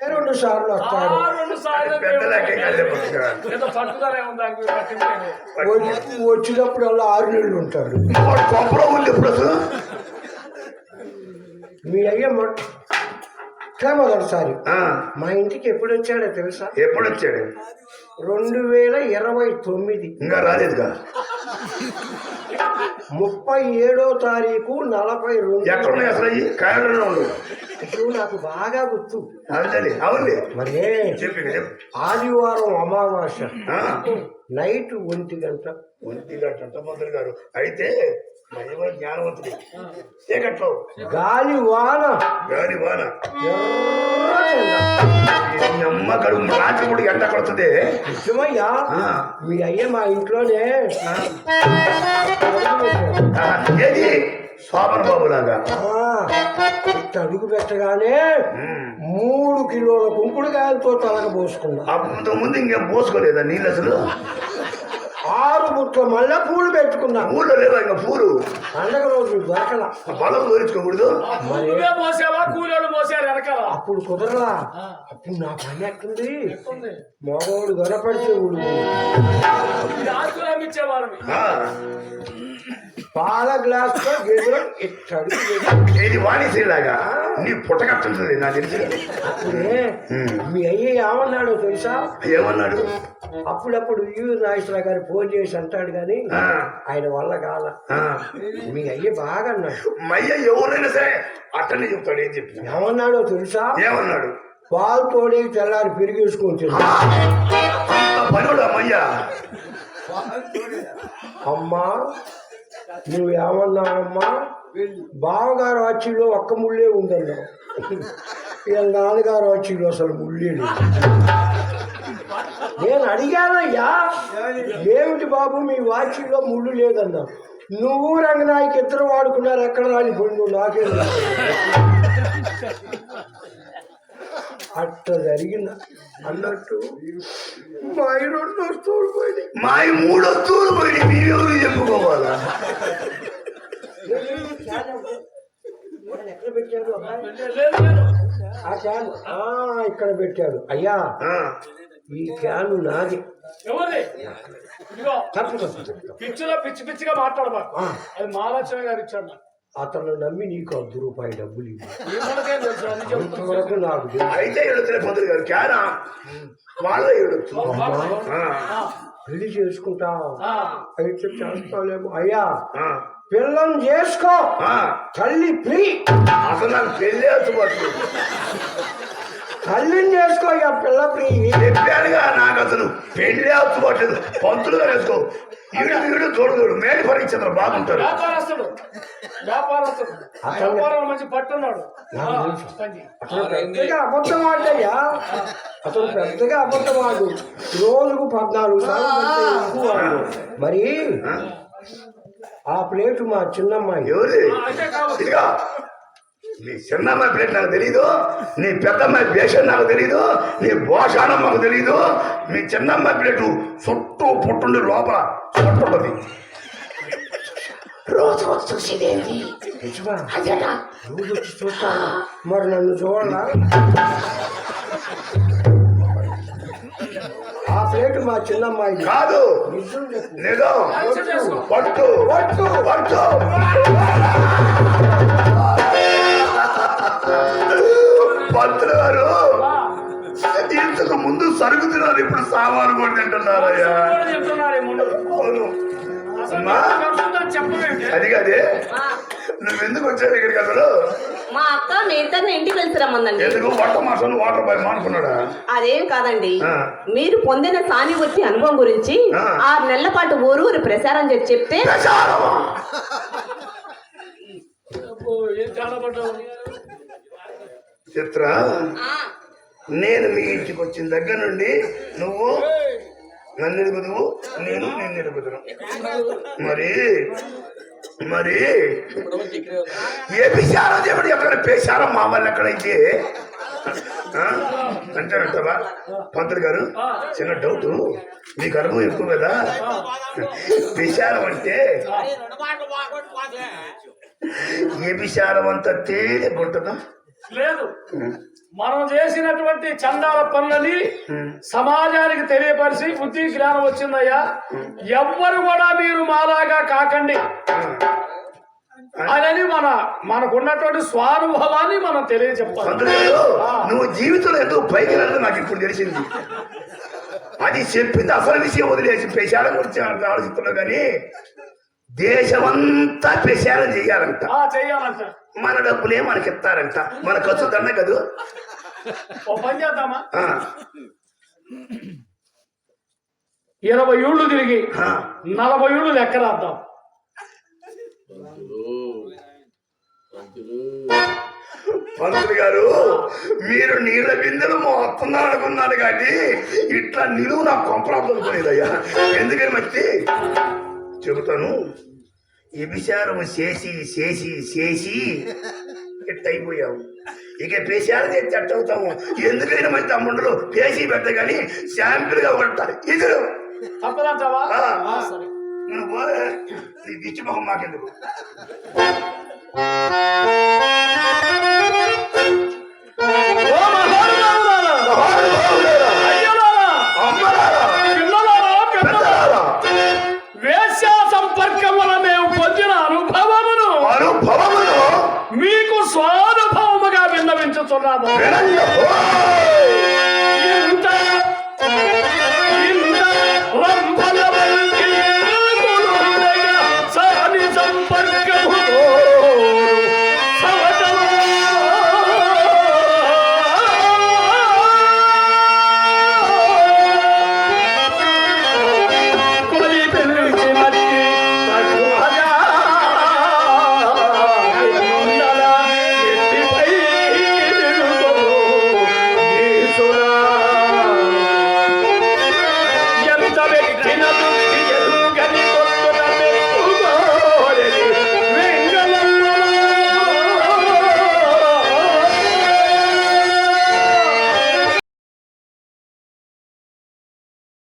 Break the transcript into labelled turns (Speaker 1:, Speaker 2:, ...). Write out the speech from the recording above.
Speaker 1: రెండు సార్లు వస్తాడు.
Speaker 2: రెండు సార్లు
Speaker 3: పెద్దలకే కళ్ళే పుస్తకాలు
Speaker 2: ఏదో పట్టుదల ఏముంది దానికి మీరు పట్టింపు
Speaker 1: వచ్చి- వచ్చినప్పుడల్లా ఆరు నెలలు ఉంటాడు.
Speaker 3: అసలు
Speaker 1: మీ అయ్య మొట్ట మొదటిసారి
Speaker 3: ఆ,
Speaker 1: మా ఇంటికి ఎప్పుడు వచ్చాడో తెలుసా?
Speaker 3: ఎప్పుడు వచ్చాడు?
Speaker 1: రెండు వేల ఇరవై తొమ్మిది.
Speaker 3: ఇంకా రాలేదుగా?
Speaker 1: ముప్పై ఏడో తారీఖు నలభై
Speaker 3: ఎక్కడ ఉన్నాయి
Speaker 1: రెండు
Speaker 3: అసలు అయ్యి? ఉండు.
Speaker 1: ఇది నాకు బాగా గుర్తు.
Speaker 3: అవునండి అవునులే.
Speaker 1: మరే ఆదివారం అమావాస్య. నైట్ ఒంటి గంట.
Speaker 3: ఒంటి గంట మంత్రి గారు. అయితే మహిమ జ్ఞానవంతుడు. చీకట్లో
Speaker 1: గాలి వాన.
Speaker 3: గాలి వాన. అమ్మ గడువు రాత్రి కూడా ఎండ కొడుతుంది.
Speaker 1: నిజమయ్యా. మీ అయ్య మా ఇంట్లోనే.
Speaker 3: ఏది? బాబు లాగా
Speaker 1: అడుగు పెట్టగానే మూడు కిలోల కుంకుడుకాయలతో తలక పోసుకున్నా.
Speaker 3: అంత ముందు ఇంకేం పోసుకోలేదా నీళ్ళు అసలు?
Speaker 1: ఆరు బుట్ల మల్లె పూలు పెట్టుకున్నా.
Speaker 3: ఊళ్ళో లేవా ఇంకా పూలు?
Speaker 1: పండగ రోజు దొరకల.
Speaker 3: బలం కోరించుకోకూడదు.
Speaker 1: మరి
Speaker 2: నువ్వే మోసావా కూలోళ్ళు మోసారు వెనకాల?
Speaker 1: అప్పుడు కుదరలా? అప్పుడు నా పని ఎట్టుంది?
Speaker 2: ఉంది.
Speaker 1: మగవాడు కనపడితే ఊడు పాల గ్లాస్తో గేదెలు
Speaker 3: వాణిశ్రీలాగా నీ పుట్టకట్టుంటుంది నాకు తెలిసి.
Speaker 1: అప్పుడే మీ అయ్య ఏమన్నాడో తెలుసా?
Speaker 3: ఏమన్నాడు?
Speaker 1: అప్పుడప్పుడు యూ నాగేశ్వర గారు ఫోన్ చేసి అంటాడు కానీ ఆయన వల్ల కాల. మీ అయ్య బాగా అన్నాడు.
Speaker 3: మయ్య ఎవరైనా సరే అట్టనే చెప్తాడు ఏం చెప్పి
Speaker 1: ఏమన్నాడో తెలుసా?
Speaker 3: ఏమన్నాడు?
Speaker 1: పాలు తోడే తెల్లారి పెరిగేసుకొని
Speaker 3: పనుడు అమ్మయ్య
Speaker 1: అమ్మా నువ్వు ఏమన్నావమ్మా? బావగారు వచ్చిలో ఒక్క ముళ్ళే ఉందన్నావు. ఇక నాన్నగారు వచ్చిలో అసలు ముళ్ళే లేదు. నేను అడిగానయ్యా ఏమిటి బాబు మీ వాచిలో ముళ్ళు లేదన్నా నువ్వు రంగనాయకి ఇద్దరు వాడుకున్నారు ఎక్కడ రాని పొండు నాకే అట్ట జరిగింది అన్నట్టు మా రెండు వస్తువులు పోయినాయి
Speaker 3: మా ఈ మూడు వస్తువులు పోయి మీరెవరు చెప్పుకోవాలా?
Speaker 1: ఎక్కడ పెట్టాడు అబ్బాయి?
Speaker 2: లేదు, లేదు.
Speaker 1: ఆ క్యాన్. ఆ, ఇక్కడ పెట్టాడు. అయ్యా
Speaker 3: ఆ,
Speaker 1: ఈ క్యాన్ నాది.
Speaker 2: పిచ్చిలో పిచ్చి పిచ్చిగా మాట్లాడబాకు
Speaker 1: ఆ.
Speaker 2: అది మహాలక్ష్మి గారు ఇచ్చాడు నాకు.
Speaker 1: అతను నమ్మి నీకు అర్ధ రూపాయి డబ్బులు ఇంతవరకు నాకు.
Speaker 3: అయితే ఏడుతులే పంతులు గారు క్యారా? వాళ్ళ ఏడొచ్చు
Speaker 1: పెళ్ళి చేసుకుంటా. అయితే చేస్తాలేమో. అయ్యా
Speaker 3: ఆ,
Speaker 1: పిల్లని చేసుకో.
Speaker 3: ఆ.
Speaker 1: తల్లి ప్రీ.
Speaker 3: అసలు నాకు పెళ్ళి వచ్చుకోవచ్చు
Speaker 1: తల్లిని చేసుకో అయ్యా పిల్ల ప్రీ.
Speaker 3: చెప్పానుగా నాకు అసలు పెళ్ళి వచ్చుకోవట్లేదు పంతులు గారు వేసుకో. ఈడు వీడు చూడదు మేలు పరీక్షలు బాగుంటారు
Speaker 2: వ్యాపారస్తుడు. వ్యాపారం మంచి పట్టున్నాడు.
Speaker 1: అతను పెద్దగా అబద్ధం ఆడయ్యా. అతను పెద్దగా అబద్ధం ఆడు. రోజుకు పద్నాలుగు సార్లు. మరి
Speaker 3: ఆ?
Speaker 1: ప్లేటు మా చిన్నమ్మాయి.
Speaker 3: నీ చిన్నమ్మాయి ప్లేట్ నాకు తెలీదు. నీ పెద్దమ్మాయి వేషం నాకు తెలీదు. నీ భోషానం మాకు తెలీదు. మీ చిన్నమ్మాయి ప్లేటు చుట్టూ పుట్టుండి లోపల చుట్టుంటది
Speaker 4: రోజు వచ్చి చూసేదేంటి
Speaker 1: నిజమా?
Speaker 4: అదేనా?
Speaker 1: రోజు వచ్చి చూస్తాను మరి నన్ను చూడాలా ఆ ప్లేటు మా చిన్నమ్మాయి
Speaker 3: కాదు.
Speaker 1: నిజం.
Speaker 3: పట్టు.
Speaker 1: పట్టు.
Speaker 3: పట్టు. పంతులు గారు ఇంతకు ముందు సరుకు తినాలి ఇప్పుడు సామాను కూడా తింటున్నారయ్యా. అవును. అమ్మా. అది కాదే? నువ్వు ఎందుకు వచ్చావు ఇక్కడికి అసలు?
Speaker 4: మా అక్క మీ ఇద్దరిని ఇంటికి వెళ్ళి రమ్మందండి.
Speaker 3: ఎందుకు? వంట మాసం వాటర్ బాయ్ మానుకున్నాడా?
Speaker 4: అదేం కాదండి. మీరు పొందిన సానుభూతి అనుభవం గురించి
Speaker 3: ఆ.
Speaker 4: ఆరు నెలల పాటు ఊరూరు ప్రచారం చేసి చెప్తే
Speaker 3: చిత్ర నేను మీ ఇంటికి వచ్చిన దగ్గర నుండి నువ్వు నన్ను ఎదుగుదువు నేను నిన్ను ఎదుగుదును మరి మరి ఏ పిశారం చెప్పండి ఎక్కడ పేశారం మా వాళ్ళు ఎక్కడైతే? అంటారంటావా? పంతులు గారు చిన్న డౌట్ మీకు అనుభవం ఎక్కువ కదా? పిశారం అంటే ఏ పిశారం అంతా తేలిక ఉంటుందా?
Speaker 2: లేదు. మనం చేసినటువంటి చండాల పనులని. సమాజానికి తెలియపరిచి బుద్ధి జ్ఞానం వచ్చిందయ్యా. ఎవ్వరు కూడా మీరు మాలాగా కాకండి. అని మన మనకున్నటువంటి స్వానుభవాన్ని మనం తెలియజెప్పాలి
Speaker 3: నువ్వు జీవితంలో ఎందుకు పైకి వెళ్ళదు నాకు ఇప్పుడు తెలిసింది. అది చెప్పింది అసలు విషయం వదిలేసి ప్రచారం గురించి ఆలోచిస్తున్నావు కానీ దేశమంతా ప్రచారం చేయాలంట. మన డబ్బులే మనకి ఇస్తారంట. మన ఖర్చు దండ కదూ.
Speaker 2: ఓ పని చేద్దామా? ఇరవై ఏళ్ళు తిరిగి. నలభై ఏళ్ళు లెక్క రాద్దాం.
Speaker 3: పంతులు గారు మీరు నీళ్ళ బిందెలు మోస్తున్నారు అనుకున్నాను కానీ ఇట్లా నిలువు నాకు కొంపరాపులు అనుకోలేదయ్యా ఎందుకని మట్టి? చెబుతాను. వ్యభిచారం చేసి చేసి చేసి అయిపోయావు ఇక పేశాలు చేసి అవుతాము. ఎందుకైనా మంచి తమ్ముళ్ళు పేసి పెట్ట కానీ శాంపిల్గా పడతారు ఇద్దరు
Speaker 2: తప్పదంటావా?
Speaker 3: నువ్వు మాకెందుకు?
Speaker 2: சொல்றாங்க.